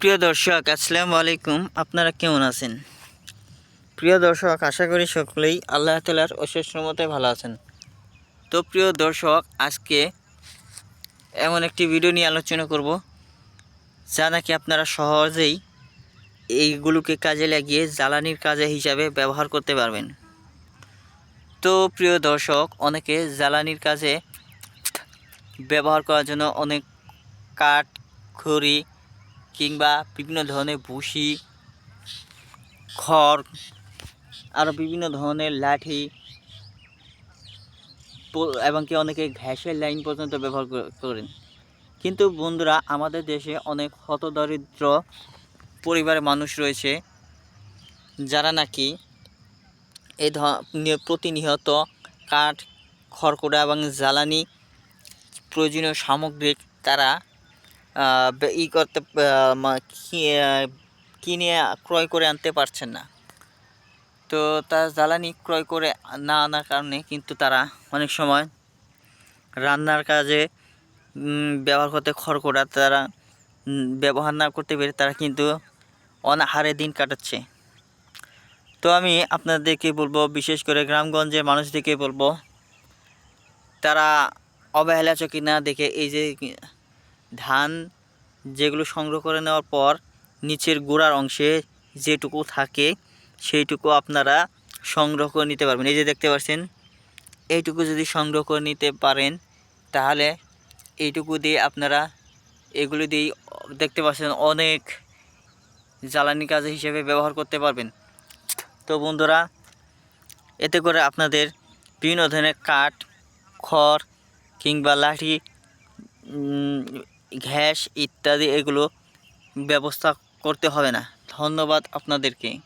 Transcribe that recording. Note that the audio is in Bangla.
প্রিয় দর্শক, আসসালামু আলাইকুম। আপনারা কেমন আছেন? প্রিয় দর্শক, আশা করি সকলেই আল্লাহ তালার অশেষ মতে ভালো আছেন। তো প্রিয় দর্শক, আজকে এমন একটি ভিডিও নিয়ে আলোচনা করব, যা নাকি আপনারা সহজেই এইগুলোকে কাজে লাগিয়ে জ্বালানির কাজে হিসাবে ব্যবহার করতে পারবেন। তো প্রিয় দর্শক, অনেকে জ্বালানির কাজে ব্যবহার করার জন্য অনেক কাঠ, খড়ি কিংবা বিভিন্ন ধরনের ভুসি, খড় আরও বিভিন্ন ধরনের লাঠি এবং কি অনেকে ঘ্যাসের লাইন পর্যন্ত ব্যবহার করেন। কিন্তু বন্ধুরা, আমাদের দেশে অনেক হতদরিদ্র পরিবারের মানুষ রয়েছে, যারা নাকি এই ধ- প্রতিনিয়ত কাঠ, খড়কুটা এবং জ্বালানি প্রয়োজনীয় সামগ্রিক তারা ই করতে কিনে ক্রয় করে আনতে পারছেন না। তো তার জ্বালানি ক্রয় করে না আনার কারণে কিন্তু তারা অনেক সময় রান্নার কাজে ব্যবহার করতে খড়কোড়া তারা ব্যবহার না করতে পেরে তারা কিন্তু অনাহারে দিন কাটাচ্ছে। তো আমি আপনাদেরকে বলব, বিশেষ করে গ্রামগঞ্জের মানুষদেরকে বলব, তারা অবহেলা চোখে না দেখে এই যে ধান যেগুলো সংগ্রহ করে নেওয়ার পর নিচের গোড়ার অংশে যেটুকু থাকে সেইটুকু আপনারা সংগ্রহ করে নিতে পারবেন। এই যে দেখতে পাচ্ছেন, এইটুকু যদি সংগ্রহ করে নিতে পারেন, তাহলে এইটুকু দিয়ে আপনারা এগুলো দিয়েই দেখতে পাচ্ছেন অনেক জ্বালানি কাজ হিসেবে ব্যবহার করতে পারবেন। তো বন্ধুরা, এতে করে আপনাদের বিভিন্ন ধরনের কাঠ, খড় কিংবা লাঠি ঘ্যাস ইত্যাদি এগুলো ব্যবস্থা করতে হবে না। ধন্যবাদ আপনাদেরকে।